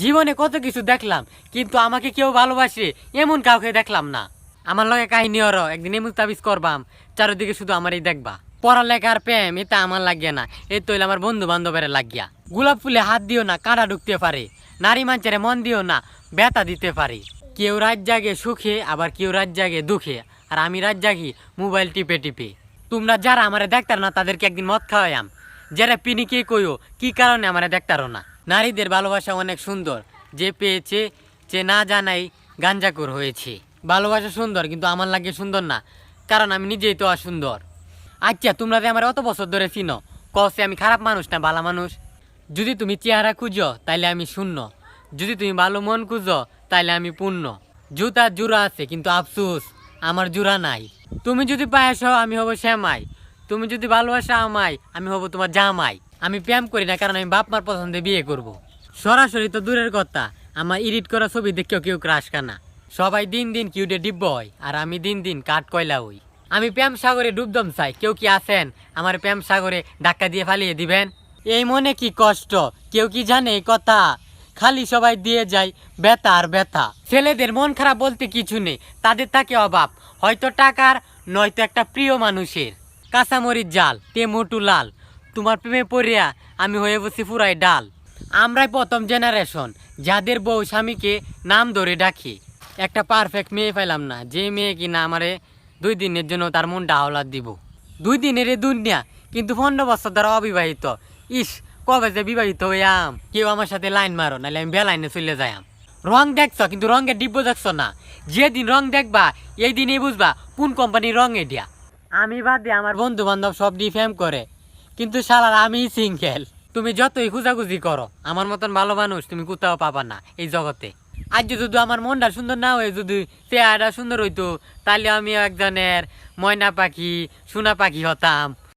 জীবনে কত কিছু দেখলাম, কিন্তু আমাকে কেউ ভালোবাসে এমন কাউকে দেখলাম না। আমার লগে কাহিনী ওর একদিন এমন তাবিজ করবাম, চারিদিকে শুধু আমারই দেখবা। পড়ালেখার প্রেম, এটা আমার লাগিয়া না, এই তৈল আমার বন্ধু বান্ধবের লাগিয়া। গোলাপ ফুলে হাত দিও না কাঁটা ঢুকতে পারে? নারী মানুষের মন দিও না, ব্যথা দিতে পারে। কেউ রাত জাগে সুখে, আবার কেউ রাত জাগে দুঃখে, আর আমি রাত জাগি মোবাইল টিপে টিপে। তোমরা যারা আমারে দেখতার না, তাদেরকে একদিন মদ খাওয়াইয়াম। যারা পিনিকে কইও, কি কারণে আমারে দেখতারও না? নারীদের ভালোবাসা অনেক সুন্দর। যে পেয়েছে, যে না জানাই গাঞ্জাকুর হয়েছে। ভালোবাসা সুন্দর, কিন্তু আমার লাগে সুন্দর না, কারণ আমি নিজেই তো অসুন্দর। আচ্ছা তোমরা যে আমার অত বছর ধরে চিনো কসে আমি খারাপ মানুষ না ভালো মানুষ? যদি তুমি চেহারা খুঁজো, তাইলে আমি শূন্য। যদি তুমি ভালো মন খুঁজো, তাইলে আমি পূর্ণ। জুতা জুরা আছে, কিন্তু আফসুস, আমার জুরা নাই। তুমি যদি পায়েস আমি হব শ্যামাই। তুমি যদি ভালোবাসা আমায়, আমি হব তোমার জামাই। আমি প্রেম করি না, কারণ আমি বাপ মার পছন্দে বিয়ে করব। সরাসরি তো দূরের কথা, আমার এডিট করা ছবি দেখেও কেউ ক্রাশ কানা সবাই দিন দিন কিউটে ডিব্ব হয়, আর আমি দিন দিন কাঠ কয়লা হই। আমি প্রেম সাগরে ডুবদম চাই, কেউ কি আছেন? আমার প্রেম সাগরে ধাক্কা দিয়ে ফালিয়ে দিবেন? এই মনে কি কষ্ট? কেউ কি জানে এই কথা? খালি সবাই দিয়ে যায় ব্যথা আর ব্যথা। ছেলেদের মন খারাপ বলতে কিছু নেই, তাদের থাকে অভাব। হয়তো টাকার, নয়তো একটা প্রিয় মানুষের। কাঁচামরিচ জাল তে মোটু লাল। তোমার প্রেমে পড়িয়া আমি হয়ে বসি ফুরাই ডাল। আমরাই প্রথম জেনারেশন যাদের বউ স্বামীকে নাম ধরে ডাকি। একটা পারফেক্ট মেয়ে পাইলাম না, যে মেয়ে কিনা আমারে দুই দিনের জন্য তার মনটা আহ্লাদ দিব। দুই দিনের দুনিয়া, কিন্তু পনেরো বছর দ্বারা অবিবাহিত। ইস, কবে যে বিবাহিত হইয়াম। কেউ আমার সাথে লাইন মারো, নাহলে আমি বেলাইনে চলে যাইয়াম। রং দেখছ, কিন্তু রঙের ডিব্ব দেখছ না। যেদিন রং দেখবা এই দিনই বুঝবা কোন কোম্পানির রং এডিয়া। আমি বাদে আমার বন্ধু বান্ধব সব ডিফেম করে কিন্তু শালার আমি সিঙ্গেল তুমি যতই খুঁজাখুঁজি করো, আমার মতন ভালো মানুষ তুমি কোথাও পাবা না এই জগতে। আজ যদি আমার মনটা সুন্দর না হয়ে, যদি চেহারাটা সুন্দর হইতো, তাহলে আমি একজনের ময়না পাখি, সোনা পাখি হতাম।